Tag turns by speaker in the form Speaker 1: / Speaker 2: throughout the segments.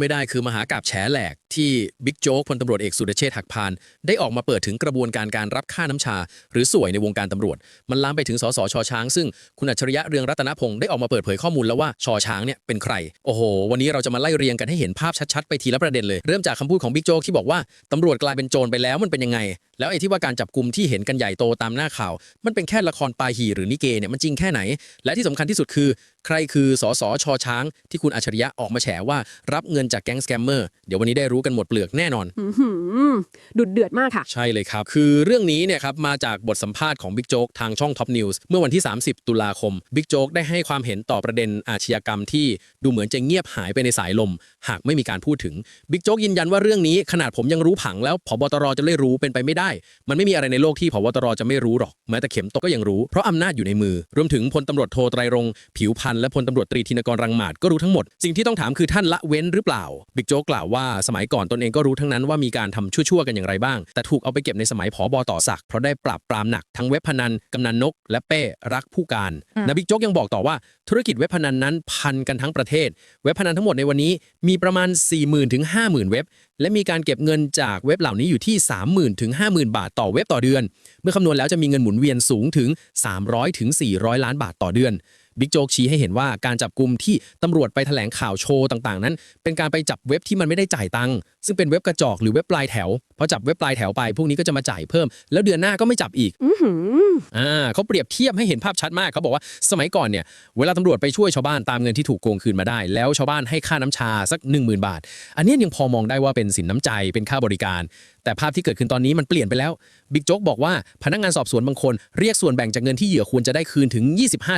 Speaker 1: ไม่ได้คือมหากราบแฉแหลกที่บิ๊กโจ๊กพลตำรวจเอกสุรเชษฐ์หักพาน ได้ออกมาเปิดถึงกระบวนการการรับค่าน้ำชา หรือสวยในวงการตำรวจ มันลามไปถึงสสชช้าง ซึ่งคุณอัจฉริยะเรืองรัตนพงศ์ได้ออกมาเปิดเผยข้อมูลแล้วว่าชอช้างเนี่ยเป็นใคร โอ้โห วันนี้เราจะมาไล่เรียงกันให้เห็นภาพชัดๆ ไปทีละประเด็นเลย เริ่มจากคำพูดของบิ๊กโจ๊กที่บอกว่าตำรวจกลายเป็นโจรไปแล้วมันเป็นยังไง แล้วไอ้ที่ว่าการจับกลุ่มที่เห็นกันใหญ่โตตามหน้าข่าว มันเป็นแค่ละครปาหีหรือนิเกเนี่ยมันจริงแค่ไหน และที่สำคัญที่สุดคือ ใครคือสสชอช้าง ที่คุณอัจฉริยะออกมาแฉว่ารับเงินจากแก๊งสแกมเมอร์เดี๋ยววันนี้ได้รู้กันหมดเปลือกแน่นอน
Speaker 2: อื้อหือดุดเดือดมากค่ะ
Speaker 1: ใช่เลยครับ คือเรื่องนี้เนี่ยครับมาจากบทสัมภาษณ์ของบิ๊กโจ๊กทางช่อง Top News เมื่อวันที่ 30 ตุลาคมบิ๊กโจ๊กได้ให้ความเห็นต่อประเด็นอาชญากรรมที่ดูเหมือนจะเงียบหายไปในสายลม หากไม่มีการพูดถึงบิ๊กโจ๊กยืนยันว่าเรื่องนี้ขนาดผมยังรู้ผังแล้วผบตรจะไม่รู้เป็นไปไม่ได้ มันไม่มีอะไรในโลกที่ผบตรจะไม่รู้หรอกแม้แต่เข็มตกก็ยังรู้เพราะอำนาจอยู่ในมือ รวมถึงพลตำรวจโทไตรรงค์ผิวพันธ์และพลตำรวจตรีธินกรรังหมาดก็รู้ทั้งหมด สิ่งที่ต้องถามคือท่านละเว้นหรือเปล่า บิ๊กโจ๊กกล่าวว่าสมัยก่อนตนเองก็รู้ทั้งนั้นว่ามีการทำชั่วๆกันอย่างไรบ้าง แต่ถูกเอาไปเก็บในสมัยผอบอต่อศักดิ์เพราะได้ปราบปรามหนักทั้งเว็บพนันกำนันนก และเป้รักผู้การ
Speaker 2: อืม
Speaker 1: นะบิ๊กโจ๊กยังบอกต่อว่าธุรกิจเว็บพนันนั้นพันกันทั้งประเทศ เว็บพนันทั้งหมดในวันนี้มีประมาณ 40,000ถึง50,000 เว็บ และมีการเก็บเงินจากเว็บเหล่านี้อยู่ที่ 30,000ถึง50,000 บาทต่อเว็บต่อเดือน เมื่อคำนวณแล้วจะมีเงินหมุนเวียนสูงถึง 300ถึง400 ล้านบาทต่อเดือน บิ๊กโจ๊กชี้ให้เห็นว่าการจับกลุ่มที่ตำรวจไปแถลงข่าวโชว์ต่างๆ นั้น เป็นการไปจับเว็บที่มันไม่ได้จ่ายตังค์ซึ่งเป็นเว็บกระจอกหรือเว็บปลายแถวพอจับเว็บปลายแถวไปพวกนี้ก็จะมาจ่ายเพิ่ม แล้วเดือนหน้าก็ไม่จับอีก
Speaker 2: อื้อหือ
Speaker 1: อ่าเขาเปรียบเทียบให้เห็นภาพชัดมากเขาบอกว่าสมัยก่อนเนี่ยเวลาตำรวจไปช่วยชาวบ้านตามเงินที่ถูกโกงคืนมาได้ แล้วชาวบ้านให้ค่าน้ำชาสัก 10,000 บาท อันเนี้ยยังพอมองได้ว่าเป็นสินน้ำใจเป็นค่าบริการ แต่ภาพที่เกิดขึ้นตอนนี้มันเปลี่ยนไปแล้วบิ๊กโจ๊กบอกว่าพนักงานสอบสวนบางคนเรียกส่วนแบ่งจากเงินที่เหยื่อควรจะได้คืนถึง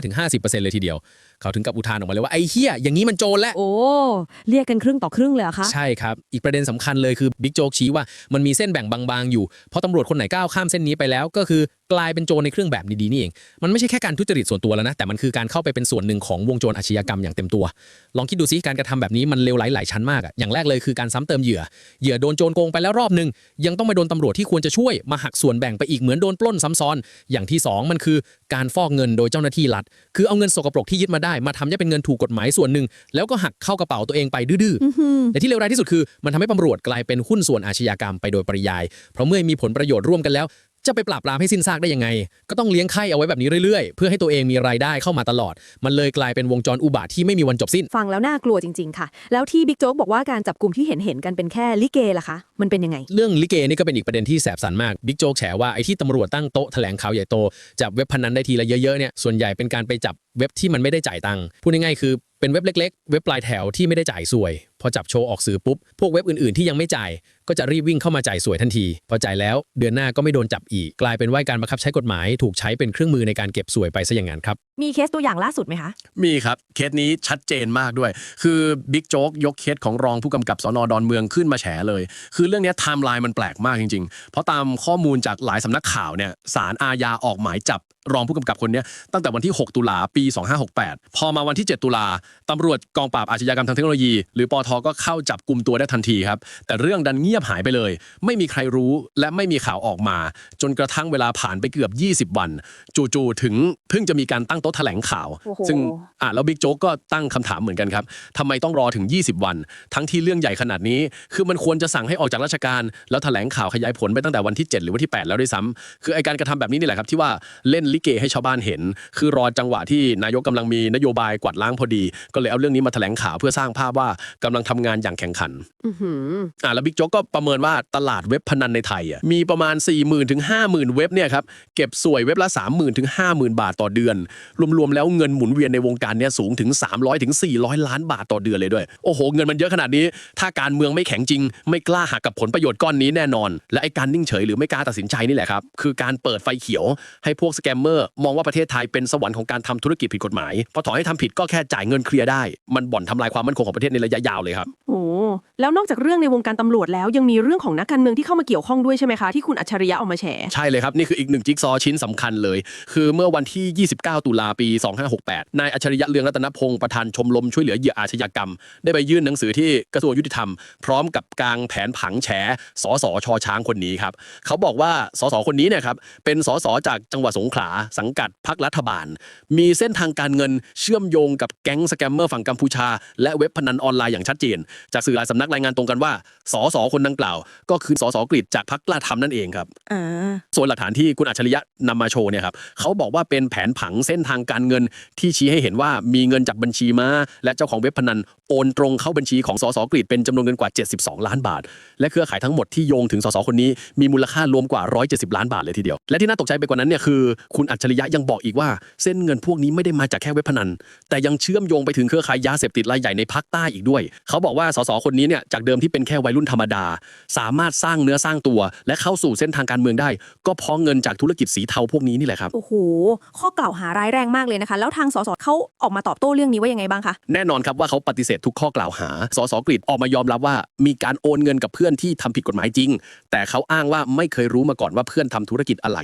Speaker 1: 25-50%เลยทีเดียว เขาถึงกับอุทานออกมาเลยว่าไอ้เฮียอย่างนี้มันโจรแล้ว
Speaker 2: โอ้เรียกกันครึ่งต่อครึ่งเลยเหรอคะ
Speaker 1: ใช่ครับอีกประเด็นสำคัญเลยคือบิ๊กโจ๊กชี้ว่ามันมีเส้นแบ่งบางๆอยู่เพราะตำรวจคนไหนก้าวข้ามเส้นนี้ไปแล้ว ก็คือกลายเป็นโจรในเครื่องแบบดีๆนี่เอง มันไม่ใช่แค่การทุจริตส่วนตัวแล้วนะ แต่มันคือการเข้าไปเป็นส่วนหนึ่งของวงโจรอาชญากรรมอย่างเต็มตัว ลองคิดดูซิการกระทำแบบนี้มันเลวร้ายหลายชั้นมากอะอย่างแรกเลยคือการซ้ำเติมเหยื่อ เหยื่อโดนโจรโกงไปแล้วรอบหนึ่งยังต้องมาโดนตำรวจที่ควรจะช่วยมาหักส่วนแบ่งไปอีกเหมือนโดนปล้นซ้ำซ้อน อย่างที่สองมันคือการฟอกเงินโดยเจ้าหน้าที่รัฐ คือเอาเงินสกปรกที่ยึดมาได้มาทำให้เป็นเงินถูกกฎหมายส่วนหนึ่งแล้วก็หักเข้ากระเป๋าตัวเองไปดื้อๆ
Speaker 2: อื้อหือ
Speaker 1: แต่ที่เลวร้ายที่สุดคือ มันทำให้ตำรวจกลายเป็นหุ้นส่วนอาชญากรรมไปโดยปริยาย เพราะเมื่อมีผลประโยชน์ร่วมกันแล้ว จะไปปราบปรามให้สิ้นซากได้ยังไง ก็ต้องเลี้ยงไข่เอาไว้แบบนี้เรื่อยๆ เพื่อให้ตัวเองมีรายได้เข้ามาตลอด มันเลยกลายเป็นวงจรอุบาทที่ไม่มีวันจบสิ้น
Speaker 2: ฟังแล้วน่ากลัวจริง ๆ ค่ะ แล้วที่บิ๊กโจ๊กบอกว่าการจับกลุ่มที่เห็นเห็นๆกันเป็นแค่ลิเกล่ะคะ มันเป็นยังไง
Speaker 1: เรื่องลิเกนี่ก็เป็นอีกประเด็นที่แสบสันมาก บิ๊กโจ๊กแฉว่าไอ้ที่ตำรวจตั้งโต๊ะแถลงข่าวใหญ่โตจับเว็บพนันได้ทีละเยอะๆเนี่ยส่วนใหญ่เป็นการไปจับเว็บที่มันไม่ได้จ่ายตังค์พูดง่ายๆคือเป็นเว็บเล็กๆ เว็บปลายแถวที่ไม่ได้จ่ายสวย พอจับโชว์ออกสื่อปุ๊บ พวกเว็บอื่นๆที่ยังไม่จ่าย ก็จะรีบวิ่งเข้ามาจ่ายสวยทันที พอจ่ายแล้วเดือนหน้าก็ไม่โดนจับอีก กลายเป็นว่าการบังคับใช้กฎหมายถูกใช้เป็นเครื่องมือในการเก็บสวยไปซะอย่างนั้นครับ
Speaker 2: มีเคสตัวอย่างล่าสุดไหมคะ
Speaker 3: มีครับ เคสนี้ชัดเจนมากด้วย คือบิ๊กโจ๊กยกเคสของรองผู้กำกับสนดอนเมืองขึ้นมาแฉเลย คือเรื่องเนี้ยไทม์ไลน์มันแปลกมากจริงๆ เพราะตามข้อมูลจากหลายสำนักข่าวเนี่ยสารอาญาออกหมายจับ รองผู้กำกับคนเนี้ยตั้งแต่วันที่ 6 ตุลาปี 2568 พอมาวันที่ 7 ตุลาตำรวจกองปราบอาชญากรรมทางเทคโนโลยี หรือปอทก็เข้าจับกลุ่มตัวได้ทันทีครับ แต่เรื่องดันเงียบหายไปเลย ไม่มีใครรู้และไม่มีข่าวออกมา จนกระทั่งเวลาผ่านไปเกือบ 20 วัน จู่ๆถึงเพิ่งจะมีการตั้งโต๊ะแถลงข่าว
Speaker 2: โอ้โห
Speaker 3: ซึ่งอะแล้วบิ๊กโจ๊กก็ตั้งคำถามเหมือนกันครับทำไมต้องรอถึง 20 วัน ทั้งที่เรื่องใหญ่ขนาดนี้ คือมันควรจะสั่งให้ออกจากราชการ แล้วแถลงข่าวขยายผลไปตั้งแต่วันที่ 7 หรือวันที่ 8 แล้วด้วยซ้ำคือไอการกระทำแบบนี้นี่แหละครับที่ว่าเล่นลิเกให้ชาวบ้านเห็น คือรอจังหวะที่นายกกำลังมีนโยบายกวาดล้างพอดี ก็เลยเอาเรื่องนี้มาแถลงข่าวเพื่อสร้างภาพว่ากำลังทำงานอย่างแข่งขัน
Speaker 2: อือหือ
Speaker 3: อ่าแล้วบิ๊กโจ๊กก็ประเมินว่าตลาดเว็บพนันในไทยอะมีประมาณ 4 0 0 0 0ถึง50,000 เว็บเนี่ยครับเก็บสวยเว็บละ 30,000ถึง50,000 บาทต่อเดือน รวมๆแล้วเงินหมุนเวียนในวงการเนี่ยสูงถึง 300ถึง400 ล้านบาทต่อเดือนเลยด้วยโอ้โหเงินมันเยอะขนาดนี้ ถ้าการเมืองไม่แข็งจริง ไม่กล้าหักกับผลประโยชน์ก้อนนี้แน่นอน และไอ้การนิ่งเฉยหรือไม่กล้าตัดสินใจนี่แหละครับคือการเปิดไฟเขียวให้พวกสแกมเมอร์มองว่าประเทศไทยเป็นสวรรค์ของการทำธุรกิจผิดกฎหมายพอถอให้ทำผิดก็แค่จ่ายเงินเคลียร์ได้ มันบ่อนทำลายความมั่นคงของประเทศในระยะยาวเลยครับ
Speaker 2: โอ้แล้วนอกจากเรื่องในวงการตำรวจแล้วยังมีเรื่องของนักการเมืองที่เข้ามาเกี่ยวข้องด้วยใช่ไหมคะที่คุณอัจฉริยะออกมาแฉ
Speaker 3: ใช่เลยครับนี่คืออีกหนึ่งจิ๊กซอว์ชิ้นสำคัญเลย คือเมื่อวันที่ 29 ตุลาปี 2568 นายอัจฉริยะเรืองรัตนพงศ์ประธานชมรมช่วยเหลือเหยื่ออาชญากรรม ได้ไปยื่นหนังสือที่กระทรวงยุติธรรม พร้อมกับกางแผนผังแฉสสชอช้างคนนี้ครับเขาบอกว่าสสคนนี้เนี่ยครับเป็นสสจากจังหวัดสงขลาสังกัดพรรครัฐบาล มีเส้นทางการเงินเชื่อมโยงกับแก๊งสแกมเมอร์ฝั่งกัมพูชา และเว็บพนันออนไลน์อย่างชัดเจน จากสื่อหลายสำนักรายงานตรงกันว่าสสคนดังกล่าว ก็คือสสกฤษจากพรรคกล้าทำนั่นเองครับ
Speaker 2: อ่า
Speaker 3: ส่วนหลักฐานที่คุณอัจฉริยะนำมาโชว์เนี่ยครับเขาบอกว่าเป็นแผนผังเส้นทางการเงินที่ชี้ให้เห็นว่ามีเงินจากบัญชีม้า และเจ้าของเว็บพนันโอนตรงเข้าบัญชีของสสกรีดเป็นจำนวนเงินกว่า 72 ล้านบาท และเครือข่ายทั้งหมดที่โยงถึงสสคนนี้มีมูลค่ารวมกว่า 170 ล้านบาทเลยทีเดียว และที่น่าตกใจไปกว่านั้นเนี่ยคือคุณอัจฉริยะยังบอกอีกว่า เส้นเงินพวกนี้ไม่ได้มาจากแค่เว็บพนัน แต่ยังเชื่อมโยงไปถึงเครือข่ายยาเสพติดรายใหญ่ในภาคใต้อีกด้วย เขาบอกว่าสสคนนี้เนี่ยจากเดิมที่เป็นแค่วัยรุ่นธรรมดา สามารถสร้างเนื้อสร้างตัว และเข้าสู่เส้นทางการเมืองได้ ก็เพราะเงินจากธุรกิจสีเทาพวกนี้นี่แหละครับ
Speaker 2: โอ้โหข้อกล่าวหาร้ายแรงมากเลยนะคะ แล้วทางสสเขาออกมาตอบโต้เรื่องนี้ว่ายังไงบ้างคะ
Speaker 3: แน่นอนครับว่าเขาปฏิเสธทุกข้อกล่าวหา สสกฤษออกมายอมรับว่า มีการโอนเงินกับเพื่อนที่ทำผิดกฎหมายจริง แต่เขาอ้างว่าไม่เคยรู้มาก่อนว่าเพื่อนทำธุรกิจอะไร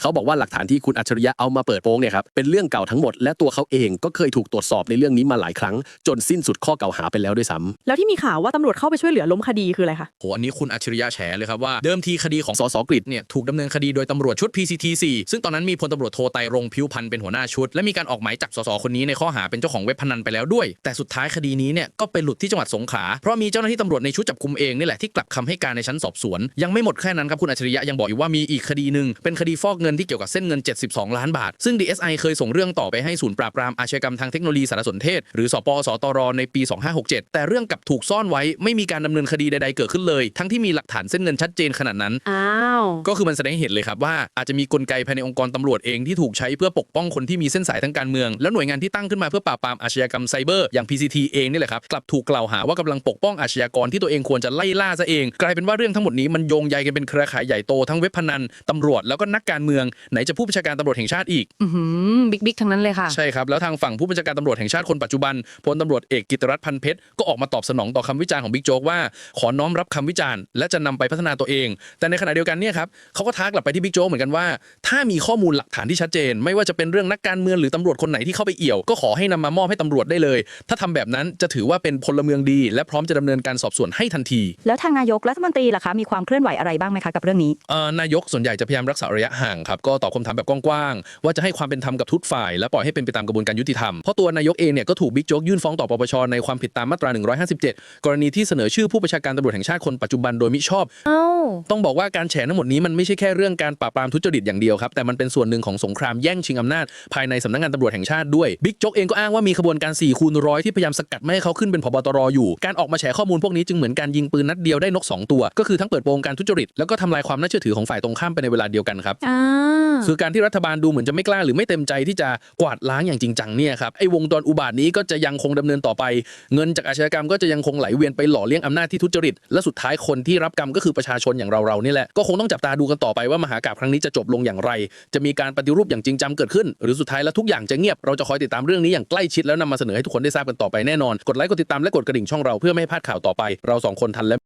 Speaker 3: เขาบอกว่าหลักฐานที่คุณอัจฉริยะเอามาเปิดโปงเนี่ยครับเป็นเรื่องเก่าทั้งหมดและตัวเขาเองก็เคยถูกตรวจสอบในเรื่องนี้มาหลายครั้ง จนสิ้นสุดข้อกล่าวหาไปแล้วด้วยซ้ำ
Speaker 4: แล้วที่มีข่าวว่าตำรวจเข้าไปช่วยเหลือล้มคดีคืออะไรคะ
Speaker 5: โหอันนี้คุณอัจฉริยะแฉเลยครับว่าเดิมทีคดีของ
Speaker 3: สสกฤษ
Speaker 5: เนี่ยถูกดำเนินคดีโดยตำรวจชุด PCT4 ซึ่งตอนนั้นมีพลตำรวจโทไตรรงค์พิวพันธ์เป็นหัวหน้าชุด และมีการออกหมายจับสสคนนี้ในข้อหาเป็นเจ้าของเว็บพนันไปแล้วด้วย แต่สุดท้ายคดีนี้เนี่ยก็ไปหลุดที่จังหวัดสงขลาเพราะมีเจ้าหน้าที่ตำรวจในชุดจับกุมเองนี่แหละที่กลับคำให้การในชั้นสอบสวน ยังไม่หมดแค่นั้นครับคุณอัจฉริยะยังบอกอีกว่ามีอีกคดีหนึ่งเป็นคดีฟอกเงินที่เกี่ยวกับเส้นเงิน72 ล้านบาท ซึ่ง DSI เคยส่งเรื่องต่อไปให้ศูนย์ปราบปรามอาชญากรรมทางเทคโนโลยีสารสนเทศ หรือสปสตรในปี 2567 แต่เรื่องกลับถูกซ่อนไว้ไม่มีการดำเนินคดีใดๆเกิดขึ้นเลย ทั้งที่มีหลักฐานเส้นเงินชัดเจนขนาดนั้น
Speaker 4: อ้าว
Speaker 5: ก็คือมันแสดงให้เห็นเลยครับว่าอาจจะมีกลไกภายในองค์กรตำรวจเองที่ถูกใช้เพื่อปกป้องคนที่มีเส้นสายทางการเมือง แล้วหน่วยงานที่ตั้งขึ้นมาเพื่อปราบปรามอาชญากรรมไซเบอร์อย่าง PCT เองนี่แหละครับกลับถูกกล่าวหาว่ากำลังปกป้องอาชญากรที่ตัวเองควรจะไล่ล่าซะเอง กลายเป็นว่าเรื่องทั้งหมดนี้มันโยงใยกันเป็นเครือข่ายใหญ่โตทั้งเว็บพนันตำรวจแล้วก็นักการเมืองไหนจะผู้บัญชาการตำรวจแห่งชาติอีก
Speaker 4: อือหือบิ๊กบิ๊กทั้งนั้นเลยค่ะ
Speaker 5: ใช่ครับ แล้วทางฝั่งผู้บัญชาการตำรวจแห่งชาติคนปัจจุบันพลตำรวจเอกกิตติรัตน์พันเพชรก็ออกมาตอบสนองต่อคำวิจารณ์ของบิ๊กโจ๊กว่า ขอน้อมรับคำวิจารณ์และจะนำไปพัฒนาตัวเอง แต่ในขณะเดียวกันเนี่ยครับเขาก็ท้ากลับไปที่บิ๊กโจ๊กเหมือนกันว่า ถ้ามีข้อมูลหลักฐานที่ชัดเจน ไม่ว่าจะเป็นเรื่องนักการเมืองหรือตำรวจคนไหนที่เข้าไปเอี่ยว ก็ขอให้นำมามอบให้ตำรวจได้เลย ถ้าทำแบบนั้นจะถือว่าเป็นพลเมืองดี และพร้อมจะดำเนินการสอบสวนให้ทันที
Speaker 6: แล้วทางนายกรัฐมนตรีล่ะคะมีความเคลื่อนไหวอะไรบ้างไหมคะกับเรื่องนี้
Speaker 5: เอ่อนายกส่วนใหญ่จะพยายามรักษาระยะห่างครับก็ตอบคำถามแบบกว้างๆ ว่าจะให้ความเป็นธรรมกับทุกฝ่าย และปล่อยให้เป็นไปตามกระบวนการยุติธรรม เพราะตัวนายกเองเนี่ยก็ถูกบิ๊กโจ๊กยื่นฟ้องต่อปปชในความผิดตามมาตรา 157 กรณีที่เสนอชื่อผู้ประชาการตำรวจแห่งชาติคนปัจจุบันโดยมิชอบ
Speaker 6: เอ้า
Speaker 5: ต้องบอกว่าการแฉทั้งหมดนี้มันไม่ใช่แค่เรื่องการปราบปรามทุจริตอย่างเดียวครับแต่มันเป็นส่วนหนึ่งของสงครามแย่งชิงอำนาจภายในสำนักงานตำรวจแห่งชาติด้วยบิ๊กโจ๊กเองก็อ้างว่ามีขบวนการ4คูณร้อยที่พยายามสกัดไม่ให้เขาขึ้นเป็นผบตรอยู่ การออกมาแฉข้อมูลพวกนี้จึงเหมือนการยิงปืนนัดเดียวได้นกสองตัว ก็คือทั้งเปิดโปงการทุจริตแล้วก็ทำลายความน่าเชื่อถือของฝ่ายตรงข้ามไปในเวลาเดียวกันครับ
Speaker 2: อ่า
Speaker 5: คือการที่รัฐบาลดูเหมือนจะไม่กล้าหรือไม่เต็มใจที่จะกวาดล้างอย่างจริงจังเนี่ยครับไอ้วงจรอุบาทนี้ก็จะยังคงดำเนินต่อไป เงินจากอาชญากรรมก็จะยังคงไหลเวียนไปหล่อเลี้ยงอำนาจที่ทุจริตและสุดท้ายคนที่รับกรรมก็คือประชาชนนอย่างเราเราๆนี่แหละก็คงต้องจับตาดูกันต่อไปว่ามหากาบครั้งนี้จะจบลงอย่างไร จะมีการปฏิรูปอย่างจริงจังเกิดขึ้น หรือสุดท้ายแล้วทุกอย่างจะเงียบเราจะคอยติดตามเรื่องนี้อย่างใกล้ชิดแล้วนำมาเสนอให้ทุกคนได้ทราบกันต่อไปแน่นอนกดไลค์กดติดตามและกดกระดิ่งช่องเราเพื่อไม่ให้พลาดข่าวต่อไปเราสองคนทันและ